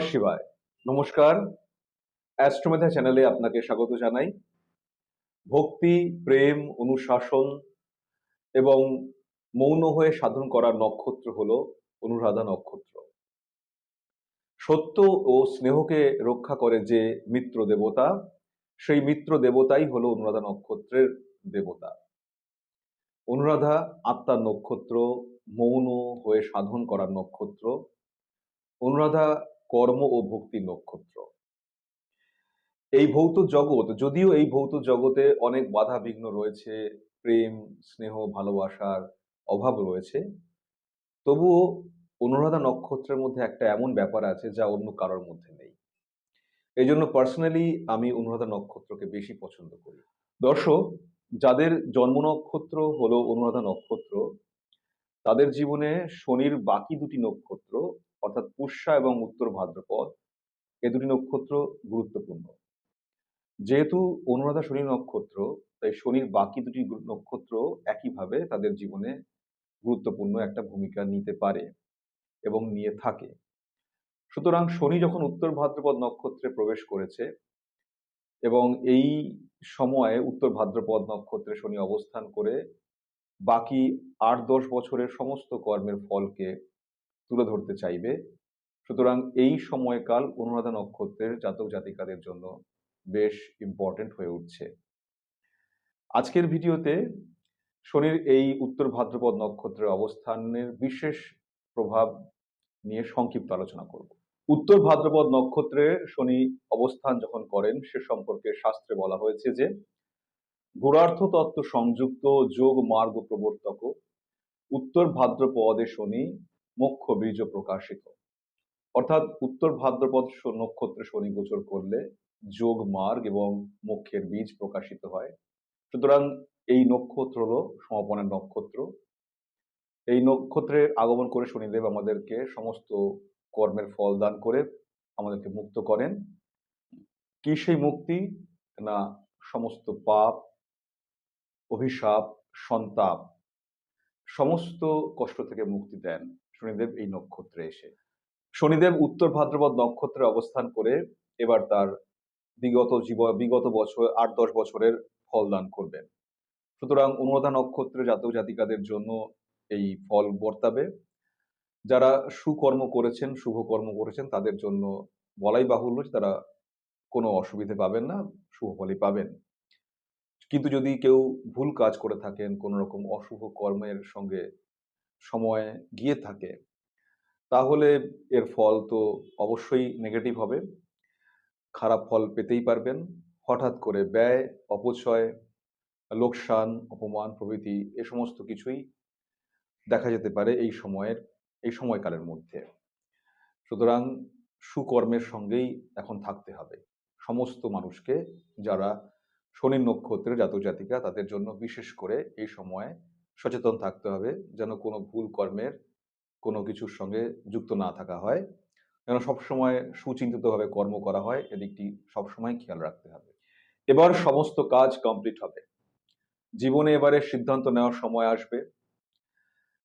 শিবায়। নমস্কার। অ্যাস্ট্রোমেথা চ্যানেলে আপনাকে স্বাগত জানাই। ভক্তি, প্রেম, অনুশাসন এবং মৌন হয়ে সাধন করার নক্ষত্র হলো অনুরাধা নক্ষত্র। সত্য ও স্নেহকে রক্ষা করে যে মিত্র দেবতা, সেই মিত্র দেবতাই হলো অনুরাধা নক্ষত্রের দেবতা। অনুরাধা আত্মার নক্ষত্র, মৌন হয়ে সাধন করার নক্ষত্র। অনুরাধা কর্ম ও ভক্তির নক্ষত্র। এই ভৌত জগৎ, যদিও এই ভৌত জগতে অনেক বাধা বিঘ্ন রয়েছে, প্রেম, স্নেহ, ভালোবাসার অভাব রয়েছে, তবুও অনুরাধা নক্ষত্রের মধ্যে একটা এমন ব্যাপার আছে যা অন্য কারোর মধ্যে নেই। এই জন্য পার্সোনালি আমি অনুরাধা নক্ষত্রকে বেশি পছন্দ করি। দর্শক, যাদের জন্ম নক্ষত্র হলো অনুরাধা নক্ষত্র, তাদের জীবনে শনির বাকি দুটি নক্ষত্র অর্থাৎ পুষ্যা এবং উত্তর ভাদ্রপদ, এ দুটি নক্ষত্র গুরুত্বপূর্ণ। যেহেতু অনুরাধা শনি নক্ষত্র, তাই শনির বাকি দুটি নক্ষত্র একইভাবে তাদের জীবনে গুরুত্বপূর্ণ একটা ভূমিকা নিতে পারে এবং নিয়ে থাকে। সুতরাং শনি যখন উত্তর ভাদ্রপদ নক্ষত্রে প্রবেশ করেছে এবং এই সময়ে উত্তর ভাদ্রপদ নক্ষত্রে শনি অবস্থান করে বাকি আট দশ বছরের সমস্ত কর্মের ফলকে তুলে ধরতে চাইবে। সুতরাং এই সময়কাল অনুরাধা নক্ষত্রের জাতক জাতিকাদের জন্য বেশ ইম্পর্টেন্ট হয়ে উঠছে। আজকের ভিডিওতে শনির এই উত্তর ভাদ্রপদ নক্ষত্রের অবস্থানের বিশেষ প্রভাব নিয়ে সংক্ষিপ্ত আলোচনা করব। উত্তর ভাদ্রপদ নক্ষত্রে শনি অবস্থান যখন করেন, সে সম্পর্কে শাস্ত্রে বলা হয়েছে যে গুণার্থ তত্ত্ব সংযুক্ত যোগ মার্গ প্রবর্তক উত্তর ভাদ্রপদে শনি মোক্ষ বীজ প্রকাশিত। অর্থাৎ উত্তর ভাদ্রপদ নক্ষত্রে শনি গোচর করলে যোগ মার্গ এবং মোক্ষের বীজ প্রকাশিত হয়। সুতরাং এই নক্ষত্র হলো সমাপনের নক্ষত্র। এই নক্ষত্রের আগমন করে শনিদেব আমাদেরকে সমস্ত কর্মের ফল দান করে আমাদেরকে মুক্ত করেন। কি সেই মুক্তি? না সমস্ত পাপ, অভিশাপ, সন্তাপ, সমস্ত কষ্ট থেকে মুক্তি দেন। শনিদেব এই নক্ষত্রে এসে। শনিদেব উত্তর ভাদ্রপদ নক্ষত্রে অবস্থান করে এবার তার বিগত জীব, বিগত বছর, আট দশ বছরের ফল দান করবেন। সুতরাং অনুরাধা নক্ষত্রে জাতক জাতিকাদের জন্য এই ফল বর্তাবে। যারা সুকর্ম করেছেন, শুভ কর্ম করেছেন, তাদের জন্য বলাই বাহুল্য তারা কোনো অসুবিধে পাবেন না, শুভ ফলই পাবেন। কিন্তু যদি কেউ ভুল কাজ করে থাকেন, কোনো রকম অশুভ কর্মের সঙ্গে সময় গিয়ে থাকে, তাহলে এর ফল তো অবশ্যই নেগেটিভ হবে। খারাপ ফল পেতেই পারবেন। হঠাৎ করে ব্যয়, অপচয়, লোকসান, অপমান প্রভৃতি এ সমস্ত কিছুই দেখা যেতে পারে এই সময়ের, এই সময়কালের মধ্যে। সুতরাং সুকর্মের সঙ্গেই এখন থাকতে হবে। সমস্ত মানুষকে যারা শনি নক্ষত্রের জাতক জাতিকা তাদের জন্য বিশেষ করে এই সময়ে সচেতন থাকতে হবে যেন কোনো ভুল কর্মের কোনো কিছুর সঙ্গে যুক্ত না থাকা হয়। যেন সবসময় সুচিন্তিতভাবে কর্ম করা হয়, এদিকটি সবসময় খেয়াল রাখতে হবে। এবার সমস্ত কাজ কমপ্লিট হবে। জীবনে এবারে সিদ্ধান্ত নেওয়ার সময় আসবে।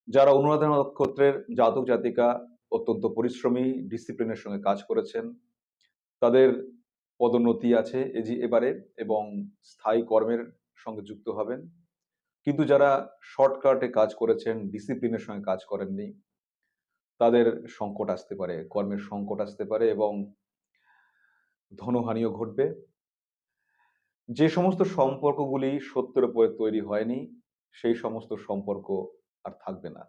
যারা অনুরাধা নক্ষত্রের জাতক জাতিকা অত্যন্ত পরিশ্রমী ডিসিপ্লিনের সঙ্গে কাজ করেছেন, তাদের পদোন্নতি আছে যে এবারে এবং স্থায়ী কর্মের সঙ্গে যুক্ত হবেন। কিন্তু যারা শর্টকাটে কাজ করেছেন ডিসিপ্লিনের সঙ্গে কাজ করেননি, তাদের সংকট আসতে পারে, কর্মের সংকট আসতে পারে এবং ধনহানিও ঘটবে। যে সমস্ত সম্পর্কগুলি সত্যের উপরে তৈরি হয়নি, সেই সমস্ত সম্পর্ক আর থাকবে না।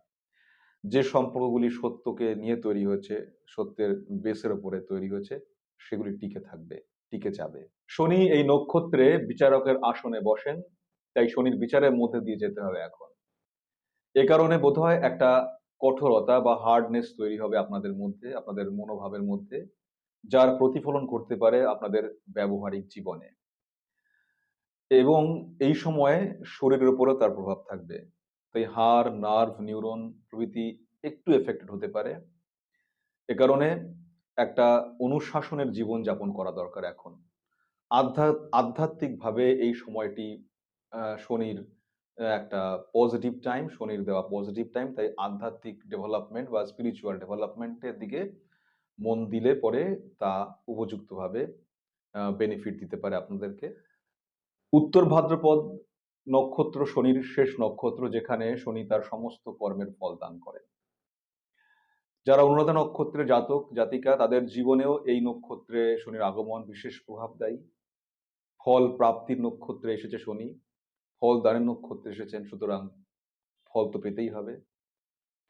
যে সম্পর্কগুলি সত্যকে নিয়ে তৈরি হয়েছে, সত্যের বেসের উপরে তৈরি হয়েছে, সেগুলি টিকে থাকবে, টিকে যাবে। শনি এই নক্ষত্রে বিচারকের আসনে বসেন। তাই শনির বিচারের মধ্যে দিয়ে যেতে হবে এখন। এ কারণে বোধহয় একটা কঠোরতা বা হার্ডনেস তৈরি হবে আপনাদের মধ্যে, আপনাদের মনোভাবের মধ্যে, যার প্রতিফলন করতে পারে আপনাদের ব্যবহারিক জীবনে। এবং এই সময়ে শরীরের উপরও তার প্রভাব থাকবে। তাই হাড় নার্ভ নিউরন প্রভৃতি একটু এফেক্টেড হতে পারে। এ কারণে একটা অনুশাসনের জীবন যাপন করা দরকার এখন। আধ্যা আধ্যাত্মিকভাবে এই সময়টি শনির একটা পজিটিভ টাইম শনির দেওয়া পজিটিভ টাইম তাই আধ্যাত্মিক ডেভেলপমেন্ট বা স্পিরিচুয়াল ডেভেলপমেন্টের দিকে মন দিলে পরে তা উপযুক্তভাবে বেনিফিট দিতে পারে আপনাদেরকে। উত্তর ভাদ্রপদ নক্ষত্র শনির শেষ নক্ষত্র, যেখানে শনি তার সমস্ত কর্মের ফল দান করে। যারা অনুরাধা নক্ষত্রের জাতক, জাতিকা, তাদের জীবনেও এই নক্ষত্রে শনির আগমন বিশেষ প্রভাব দেয়। ফল প্রাপ্তির নক্ষত্রে এসেছে শনি। ফল দানের নক্ষত্রে এসেছেন, সুতরাং ফল তো পেতেই হবে।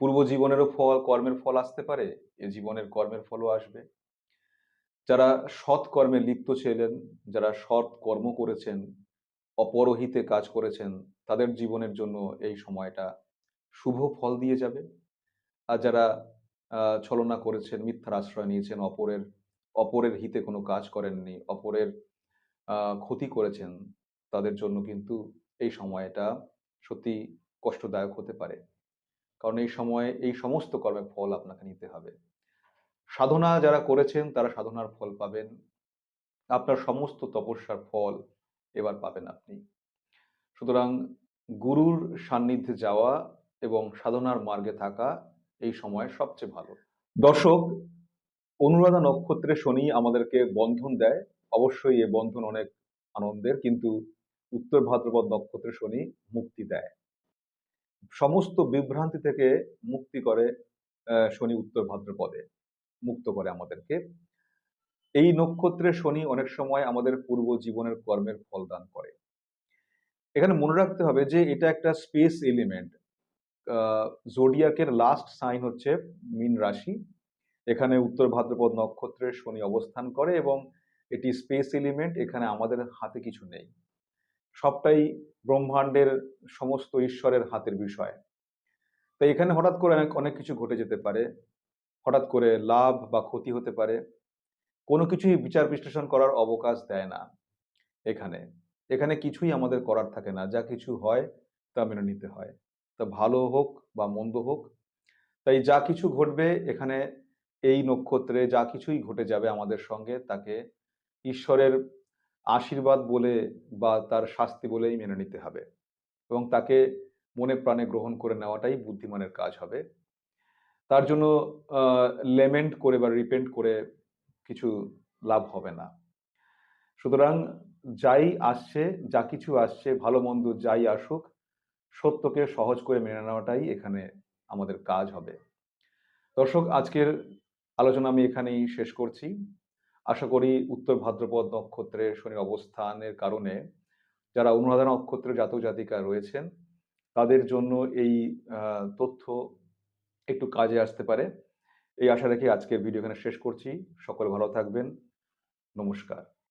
পূর্ব জীবনেরও ফল, কর্মের ফল আসতে পারে, এ জীবনের কর্মের ফলও আসবে। যারা সৎ কর্মে লিপ্ত ছিলেন, যারা সৎ কর্ম করেছেন, অপরহিতে কাজ করেছেন, তাদের জীবনের জন্য এই সময়টা শুভ ফল দিয়ে যাবে। আর যারা ছলনা করেছেন, মিথ্যার আশ্রয় নিয়েছেন, অপরের অপরের হিতে কোনো কাজ করেননি, অপরের ক্ষতি করেছেন, তাদের জন্য কিন্তু এই সময়টা সত্যি কষ্টদায়ক হতে পারে। কারণ এই সময়ে, এই সমস্ত কর্মের ফল আপনাকে নিতে হবে। সাধনা যারা করেছেন, তারা সাধনার ফল পাবেন। আপনার সমস্ত তপস্যার ফল এবার পাবেন আপনি। সুতরাং গুরুর সান্নিধ্যে যাওয়া এবং সাধনার মার্গে থাকা এই সময় সবচেয়ে ভালো। দর্শক, অনুরাধা নক্ষত্রে শনি আমাদেরকে বন্ধন দেয়। অবশ্যই এ বন্ধন অনেক আনন্দের, কিন্তু উত্তর ভাদ্রপদ নক্ষত্রে শনি মুক্তি দেয়। সমস্ত বিভ্রান্তি থেকে মুক্তি করে শনি উত্তর ভাদ্রপদে মুক্ত করে আমাদেরকে। এই নক্ষত্রে শনি অনেক সময় আমাদের পূর্ব জীবনের কর্মের ফল দান করে। এখানে মনে রাখতে হবে যে, এটা একটা স্পেস এলিমেন্ট জোডিয়াকের লাস্ট সাইন হচ্ছে মীন রাশি। এখানে উত্তর ভাদ্রপদ নক্ষত্রের শনি অবস্থান করে এবং এটি স্পেস এলিমেন্ট এখানে আমাদের হাতে কিছু নেই। সবটাই ব্রহ্মাণ্ডের সমস্ত ঈশ্বরের হাতের বিষয়। তাই এখানে হঠাৎ করে অনেক অনেক কিছু ঘটে যেতে পারে। হঠাৎ করে লাভ বা ক্ষতি হতে পারে। কোনো কিছুই বিচার বিশ্লেষণ করার অবকাশ দেয় না এখানে। এখানে কিছুই আমাদের করার থাকে না। যা কিছু হয় তা মেনে নিতে হয়। তা ভালো হোক বা মন্দ হোক, তাই যা কিছু ঘটবে এখানে এই নক্ষত্রে যা কিছুই ঘটে যাবে আমাদের সঙ্গে তাকে ঈশ্বরের আশীর্বাদ বলে বা তার শাস্তি বলেই মেনে নিতে হবে এবং তাকে মনে প্রাণে গ্রহণ করে নেওয়াটাই বুদ্ধিমানের কাজ হবে। তার জন্য লেমেন্ট করে বা রিপেন্ট করে কিছু লাভ হবে না। সুতরাং যাই আসছে, যা কিছু আসছে, ভালো মন্দ যাই আসুক, সত্যকে সহজ করে মেনে নেওয়াটাই এখানে আমাদের কাজ হবে। দর্শক, আজকের আলোচনা আমি এখানেই শেষ করছি। আশা করি উত্তর ভাদ্রপদ নক্ষত্রের শনি অবস্থানের কারণে যারা অনুরাধা নক্ষত্রের জাতক জাতিকা রয়েছেন, তাদের জন্য এই তথ্য একটু কাজে আসতে পারে। এই আশা রেখে আজকের ভিডিও এখানে শেষ করছি। সকল ভালো থাকবেন। নমস্কার।